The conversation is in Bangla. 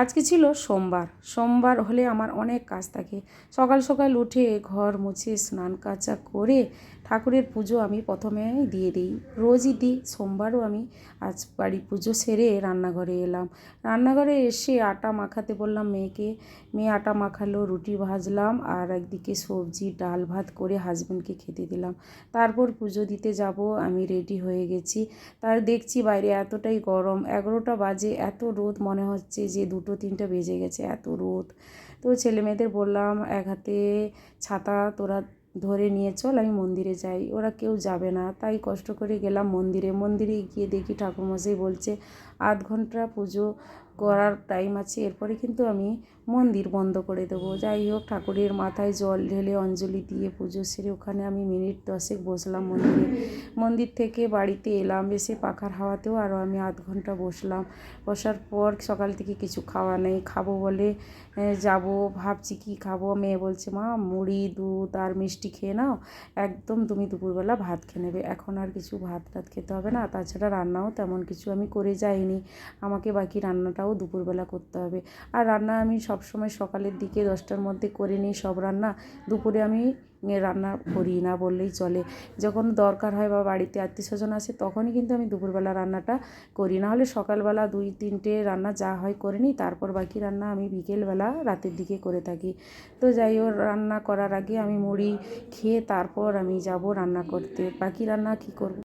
আজকে ছিল সোমবার। সোমবার হলে আমার অনেক কাজ থাকে। সকাল সকাল উঠে ঘর মুছে, স্নান কাচা করে ঠাকুরের পুজো আমি প্রথমে দিয়ে দিই। রোজই দিই, সোমবারও আমি আজ বাড়ি পুজো সেরে রান্নাঘরে এলাম। রান্নাঘরে এসে আটা মাখাতে বললাম মেয়েকে। মেয়ে আটা মাখালো, রুটি ভাজলাম আর একদিকে সবজি, ডাল ভাত করে হাজব্যান্ডকে খেতে দিলাম। তারপর পুজো দিতে যাব, আমি রেডি হয়ে গেছি। তার দেখছি বাইরে এতটাই গরম, এগারোটা বাজে, এত রোদ মনে হচ্ছে যে দুটো তিনটে বেজে গেছে, এত রোদ। তো ছেলে মেয়েদের বললাম, এক হাতে ছাতা তোরা ধরে নিয়ে চল, আমি মন্দিরে যাই। ওরা কেউ যাবে না। তাই কষ্ট করে গেলাম মন্দিরে। মন্দিরে গিয়ে দেখি ঠাকুরমশাই বলছে, আধ ঘণ্টা পুজো করার টাইম আছে, এরপরে কিন্তু আমি মন্দির বন্ধ করে দেবো। যাই হোক, ঠাকুরের মাথায় জল ঢেলে অঞ্জলি দিয়ে পুজো সেরে ওখানে আমি মিনিট দশেক বসলাম মন্দিরে। মন্দির থেকে বাড়িতে এলাম, এসে পাখার হাওয়াতেও আরও আমি আধ ঘণ্টা বসলাম। বসার পর সকাল থেকে কিছু খাওয়া নেই। খাব বলে যাব, ভাবছি কী খাব? মেয়ে বলছে, মা, মুড়ি, দুধ আর মিষ্টি খেয়ে নাও। একদম তুমি দুপুরবেলা ভাত খেয়ে নেবে। এখন আর কিছু ভাত টাত খেতে হবে না। তাছাড়া রান্নাও তেমন কিছু আমি করে যাইনি। আমাকে বাকি রান্নাটাও দুপুরবেলা করতে হবে। আর রান্না আমি সবসময় সকালের দিকে দশটার মধ্যে করে নিই সব রান্না। দুপুরে আমি রান্না করি না বললেই চলে। যখন দরকার হয় বা বাড়িতে আত্মীয় স্বজন আসে তখনই কিন্তু আমি দুপুরবেলা রান্নাটা করি। নাহলে সকালবেলা দুই, তিনটে রান্না যা হয় করে নিই, তারপর বাকি রান্না আমি বিকেলবেলা রাতের দিকে করে থাকি। তো যাই হোক, রান্না করার আগে আমি মুড়ি খেয়ে তারপর আমি যাব রান্না করতে। বাকি রান্না কী করব?